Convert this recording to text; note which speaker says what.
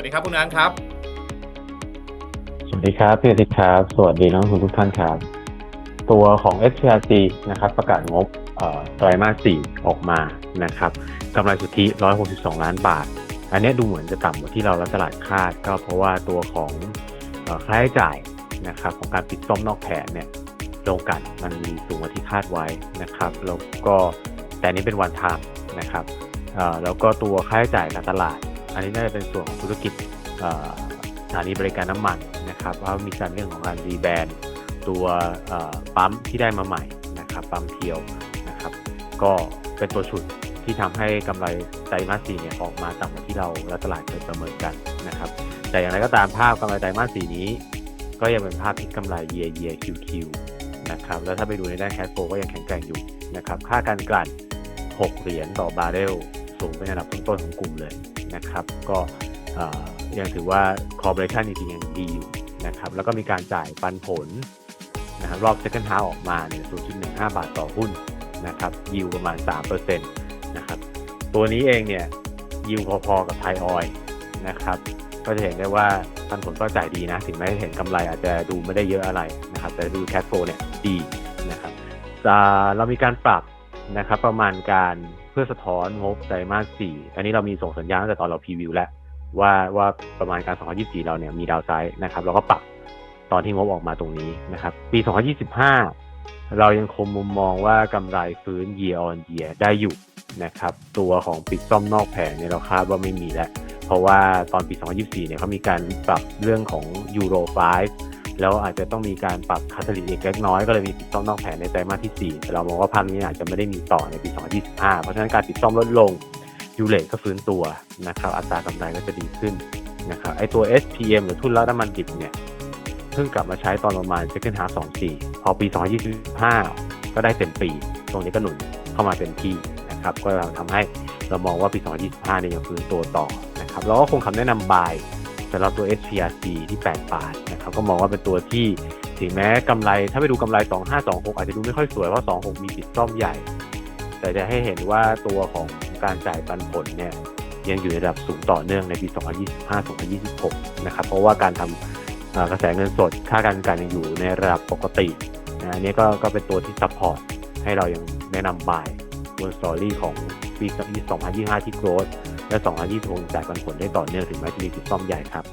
Speaker 1: วัสดีครับคุณอันครับ
Speaker 2: สวัสดีครับพี่อาทิตย์ครับ สวัสดีนักลงทุนทุกท่านครับ ตัวของ SPRC นะครับประกาศงบไตรมาส 4 ออกมานะครับกำไรสุทธิ 162 ล้านบาท อันนี้ดูเหมือนจะต่ำกว่าที่เราและตลาดคาด ก็เพราะว่าตัวของค่าใช้จ่ายนะครับของการปิดซ่อมนอกแผนเนี่ยลงกันมันมีสูงกว่าที่คาดไว้นะครับแล้วก็แต่นี้เป็นวันทามนะครับแล้วก็ตัวค่าใช้จ่ายการตลาด อันนี้น่าจะเป็นส่วนของธุรกิจสถานีบริการน้ำมันนะครับเพรามีการเรื่องของการรีแบรนด์ตัวปั๊มที่ได้มาใหม่นะครับปั๊มเพียวนะครับก็เป็นตัวชุดที่ทำให้กำไรไตรมาสสี่เนี่ยออกมาต่ำกว่าที่เราและตลาดเคยประเมินกันนะครับ แต่อย่างไรก็ตามภาพกำไรไตรมาสสี่นี้ ก็ยังเป็นภาพที่กำไร year year QQ นะครับแล้วถ้าไปดูในด้านแคชโฟก็ยังแข็งแกร่งอยู่นะครับค่าการกลั่น 6 เหรียญต่อบาร์เรลสูงเป็นอันดับต้นๆของกลุ่มเลย นะครับ ก็ยังถือว่าคอร์ปอเรชันจริงๆยังดีอยู่นะครับ แล้วก็มีการจ่ายปันผลนะครับรอบ second half ออกมาเนี่ย0.15 บาทต่อหุ้นนะครับยิวประมาณ 3%นะครับ ตัวนี้เองเนี่ยยิวพอๆกับไทยออยนะครับ ก็จะเห็นได้ว่าปันผลก็จ่ายดีนะ ถึงแม้เห็นกำไรอาจจะดูไม่ได้เยอะอะไรนะครับ แต่ดูแค h โฟเนี่ยดีนะครับเรามีการปรับนะครับประมาณการเพื่อสะท้อนงบไตรมาส4อันนี้เรามีส่งสัญญาณตั้งแต่ตอนเราพรีวิวแล้วว่าว่าประมาณการ 2024 เราเนี่ยมีดาวไซด์นะครับเราก็ปรับตอนที่งบออกมาตรงนี้นะครับ ปี 2025 เรายังคงมุมมองว่ากำไรฟื้น year on year ได้อยู่นะครับ ตัวของปิดซ่อมนอกแผงเนี่ยเราคาดว่าไม่มีแล้ว เพราะว่าตอนปี 2024 เนี่ยเขามีการปรับเรื่องของ Euro 5 แล้วอาจจะต้องมีการปรับคาทาลิติกเล็กน้อยก็เลยมีปิดซ่อมนอกแผนในไตรมาสที่ 4 แต่เรามองว่าภาพนี้อาจจะไม่ได้มีต่อในปี 2025 เพราะฉะนั้นการปิดซ่อมลดลงยูเลก็ฟื้นตัวนะครับอัตรากำไรก็จะดีขึ้นนะครับไอตัว SPM หรือทุนละน้ำมันดิบเนี่ยเพิ่งกลับมาใช้ตอนประมาณ second half 24 พอปี 2025 ก็ได้เต็มปี ตรงนี้ก็หนุนเข้ามาเต็มที่นะครับก็ทำให้เรามองว่าปี 2025เนี่ยยังฟื้นตัวต่อนะครับเราก็คงคำแนะนำบาย สำหรับตัว SPRC ที่ 8 บาทนะครับก็มองว่าเป็นตัวที่ถึงแม้กำไร ถ้าไปดูกำไร 2526 อาจจะดูไม่ค่อยสวยเพราะ 26 มีปิดซ่อมใหญ่ แต่จะให้เห็นว่าตัวของการจ่ายปันผลเนี่ยยังอยู่ในระดับสูงต่อเนื่องในปี 2025-2026 นะครับ เพราะว่าการทำกระแสเงินสด ค่าการกันยังอยู่ในระดับปกตินะอันนี้ก็ก็เป็นตัวที่ซัพพอร์ตให้เรายังแนะนำบายบนสตอรี่ของปี 2025 ที่โกรธ และ 220 องศาปันผลได้ต่อเนื่องถึงแม้จะมีปิดซ่อมใหญ่ครับ